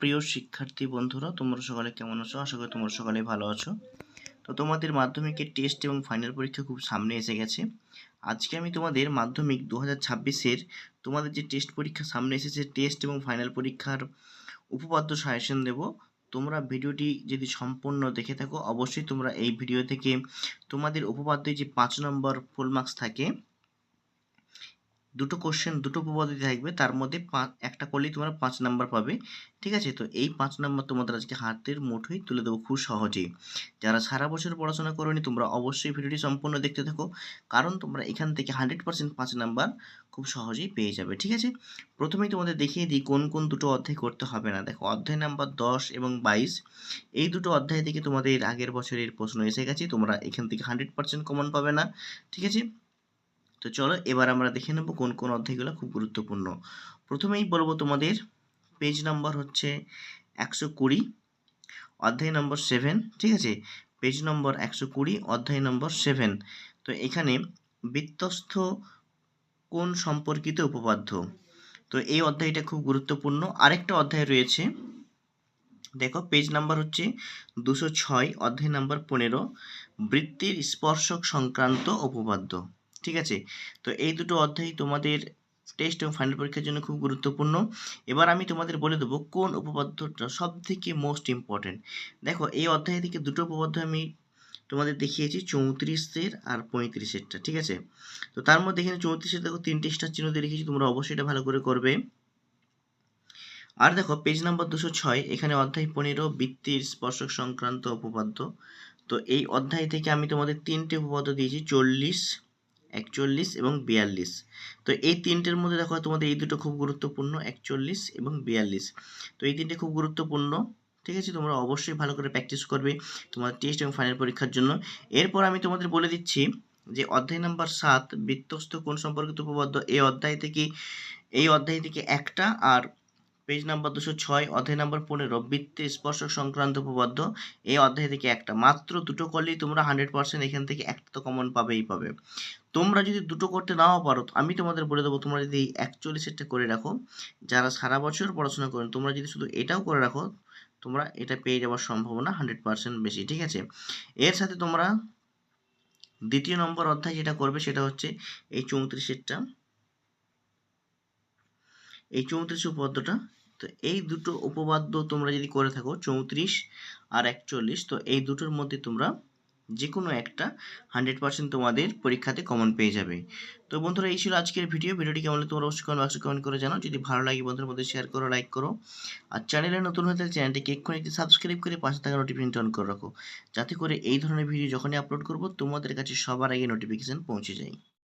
প্রিয় শিক্ষার্থী বন্ধুরা, তোমরা সকলে কেমন আছো? আশা করি তোমরা সকলে ভালো আছো। তো তোমাদের মাধ্যমিকের টেস্ট এবং ফাইনাল পরীক্ষা খুব সামনে এসে গেছে। আজকে আমি তোমাদের মাধ্যমিক দু হাজার ছাব্বিশের তোমাদের যে টেস্ট পরীক্ষা সামনে এসেছে টেস্ট এবং ফাইনাল পরীক্ষার উপপাদ্য সাজেশন দেব। তোমরা ভিডিওটি যদি সম্পূর্ণ দেখে থাকো, অবশ্যই তোমরা এই ভিডিও থেকে তোমাদের উপপাদ্যে যে পাঁচ নম্বর ফুল মার্কস থাকে দুটো কোশ্চেন দুটো উপপাদ্য থাকবে তার মধ্যে পাঁচ, একটা করলেই তোমরা পাঁচ নাম্বার পাবে। ঠিক আছে? তো এই পাঁচ নাম্বার তোমাদের আজকে হাতের মুঠোই তুলে দেবো খুব সহজেই। যারা সারা বছর পড়াশোনা করোনি, তোমরা অবশ্যই ভিডিওটি সম্পূর্ণ দেখতে থাকো। কারণ তোমরা এখান থেকে হান্ড্রেড পার্সেন্ট পাঁচ নাম্বার খুব সহজেই পেয়ে যাবে। ঠিক আছে? প্রথমেই তোমাদের দেখিয়ে দিই কোন কোন দুটো অধ্যায় করতে হবে না। দেখো, অধ্যায় নাম্বার দশ এবং বাইশ। এই দুটো অধ্যায় থেকে তোমাদের আগের বছরের প্রশ্ন এসে গেছে। তোমরা এখান থেকে হান্ড্রেড পার্সেন্ট কমন পাবে না। ঠিক আছে? তো চলো, এবার আমরা দেখে নেব কোন কোন অধ্যায়গুলো খুব গুরুত্বপূর্ণ। প্রথমেই বলব তোমাদের পেজ নাম্বার হচ্ছে একশো কুড়ি, অধ্যায় নম্বর সেভেন ঠিক আছে? পেজ নম্বর একশো কুড়ি, অধ্যায় নম্বর সেভেন তো এখানে বৃত্তস্থ কোন সম্পর্কিত উপপাদ্য? তো এই অধ্যায়টা খুব গুরুত্বপূর্ণ। আরেকটা অধ্যায় রয়েছে, দেখো পেজ নাম্বার হচ্ছে দুশো ছয়, অধ্যায় নাম্বার পনেরো, বৃত্তির স্পর্শক সংক্রান্ত উপপাদ্য। ঠিক আছে? তো এই দুটো অধ্যায় তোমাদের টেস্ট এবং ফাইনাল পরীক্ষার জন্য খুব গুরুত্বপূর্ণ। এবার আমি তোমাদের বলে দেবো কোন উপপাদ্যটা সব থেকে মোস্ট ইম্পর্টেন্ট দেখো, এই অধ্যায় থেকে দুটো উপপাদ্য আমি তোমাদের দেখিয়েছি, চৌত্রিশের আর পঁয়ত্রিশেরটা, ঠিক আছে? তো তার মধ্যে এখানে চৌত্রিশের দেখো তিনটে স্টার চিহ্ন দিয়ে রেখেছি তোমরা অবশ্যই এটা ভালো করে করবে। আর দেখো পেজ নাম্বার দুশো ছয়, এখানে অধ্যায় পনেরো, বৃত্তির স্পর্শক সংক্রান্ত উপপাদ্য। তো এই অধ্যায় থেকে আমি তোমাদের তিনটে উপপাদ্য দিয়েছি, চল্লিশ একচল্লিশ এবং বিয়াল্লিশ। তো এই তিনটের মধ্যে দেখো তোমাদের এই দুটো খুব গুরুত্বপূর্ণ, একচল্লিশ এবং বিয়াল্লিশ। তো এই তিনটে খুব গুরুত্বপূর্ণ, ঠিক আছে? তোমরা অবশ্যই ভালো করে প্র্যাকটিস করবে তোমার টেস্ট এবং ফাইনাল পরীক্ষার জন্য। এরপর আমি তোমাদের বলে দিচ্ছি যে অধ্যায় নাম্বার সাত বৃত্তস্থ কোন সম্পর্কিত উপপাদ্য, এই অধ্যায় থেকে, এই অধ্যায় থেকে একটা আর পেজ নাম্বার দুশো ছয়, অধ্যায় নাম্বার পনেরো, বৃত্তি স্পর্শক সংক্রান্ত উপপাদ্য। এই অধ্যায় থেকে একটা। মাত্র দুটো করলেই তোমরা হান্ড্রেড পার্সেন্ট এখান থেকে একটা তো কমন পাবেই পাবে। তোমরা যদি দুটো করতে নাও পারো, আমি তোমাদের বলে দেবো, তোমরা যদি একচল্লিশেরটা করে রাখো, যারা সারা বছর পড়াশোনা করেন, তোমরা যদি শুধু এটাও করে রাখো, তোমরা এটা পেয়ে যাওয়ার সম্ভাবনা হান্ড্রেড পার্সেন্ট বেশি, ঠিক আছে? এর সাথে তোমরা দ্বিতীয় নম্বর অধ্যায় যেটা করবে, সেটা হচ্ছে এই চৌত্রিশেরটা এই চৌত্রিশ উপপাদ্যটা, তো এই দুটো উপপাদ্য তোমরা যদি করে থাকো, চৌত্রিশ আর একচল্লিশ, তো এই দুটোর মধ্যে তোমরা যে কোনো একটা হান্ড্রেড পার্সেন্ট তোমাদের পরীক্ষাতে কমন পেয়ে যাবে। তো বন্ধুরা, এই ছিল আজকের ভিডিও ভিডিওটি কেমন তোমরা অবশ্যই কমেন্ট বক্সে কমেন্ট করে জানাও। যদি ভালো লাগে বন্ধুদের মধ্যে শেয়ার করো লাইক করো। আর চ্যানেলে নতুন হয়ে থাকলে চ্যানেলটিকে এক্ষুনি একটি সাবস্ক্রাইব করে পাশে থাকা নোটিফিকেশন অন করে রাখো। যাতে করে এই ধরনের ভিডিও যখনই আপলোড করব, তোমাদের কাছে সবার আগে নোটিফিকেশন পৌঁছে যায়।